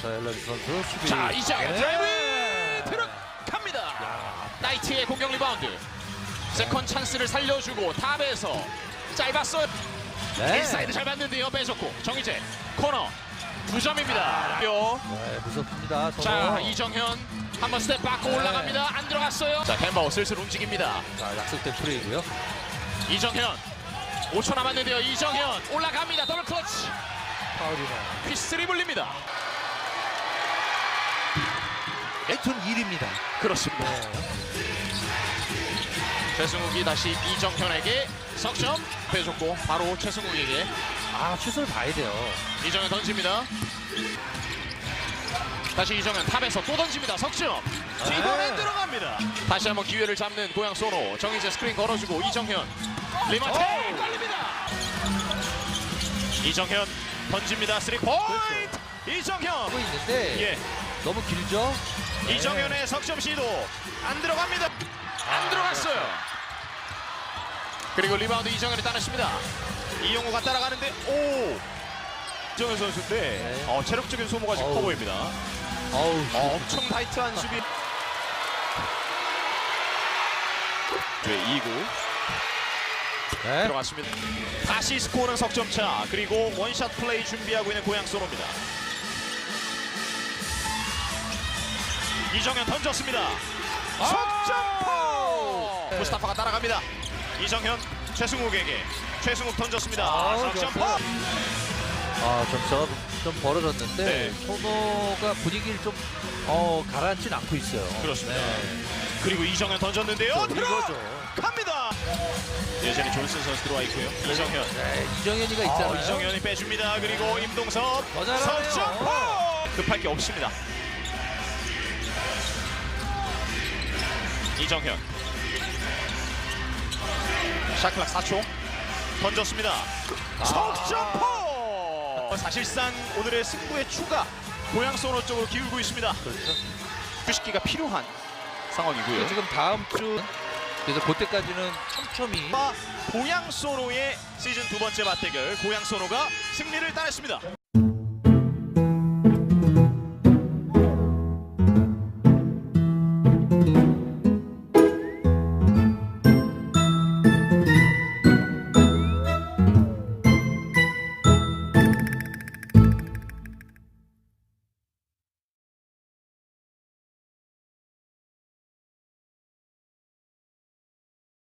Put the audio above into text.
자, 엘라비 선수 수비. 자, 이장 네. 드라이브 들어갑니다. 나이트의 공격 리바운드. 세컨 찬스를 살려주고 탑에서 짧았어요. 네. 인사이드 잘 봤는데요. 빼줬고 정희재 코너 두 점입니다. 요. 네, 무섭습니다. 서로. 자 이정현 한번 스텝 받고 네. 올라갑니다. 안 들어갔어요. 자 햄버거 슬슬 움직입니다. 자, 약속된 플레이고요. 이정현 5초 남았는데요. 이정현 올라갑니다. 더블 클러치 파울이네요. 휘슬이 불립니다. 레이튼 1입니다. 그렇습니다. 최승욱이 다시 이정현에게 석점 빼줬고 바로 최승욱에게 아, 슛을 봐야 돼요. 이정현 던집니다. 다시 이정현 탑에서 또 던집니다. 석점 뒷번에 네. 들어갑니다. 다시 한번 기회를 잡는 고양 소노 정희재 스크린 걸어주고 이정현 리마테 오! 걸립니다. 이정현 던집니다. 쓰리 포인트 이정현 하고 있는데 예 너무 길죠? 네. 이정현의 석점 시도 안 들어갑니다. 안 들어갔어요. 그리고 리바운드 이정현이 따냈습니다. 이용호가 따라가는데 오 이정현 선수인데 네. 어, 체력적인 소모가 지금 커 어우. 보입니다. 어우, 어, 엄청 타이트한 수비. 네, 2구 네. 들어갔습니다. 다시 스코어는 석점 차. 그리고 원샷 플레이 준비하고 있는 고양 소로입니다. 이정현 던졌습니다. 석점포! 네. 무스타파가 따라갑니다. 이정현 최승욱에게 최승욱 던졌습니다. 아, 석점포! 아, 점점 좀 벌어졌는데 네. 소노가 분위기를 좀 어, 가라앉진 않고 있어요. 그렇습니다. 네. 그리고 이정현 던졌는데요. 들어갑니다. 예전에 존슨 선수 들어와 있고요. 이정현. 네, 이정현이가 있잖아요. 어, 이정현이 빼줍니다. 그리고 임동섭 더 잘하네요. 석점포 급할 게 없습니다. 이정현 샤클락 4초 던졌습니다. 아. 석점포 사실상 오늘의 승부의 추가 고양 소노 쪽으로 기울고 있습니다. 그렇죠. 휴식기가 필요한 상황이고요. 지금 다음 주 그래서 그때까지는 촘촘히 고양 소노의 시즌 두 번째 맞대결 고양 소노가 승리를 따냈습니다.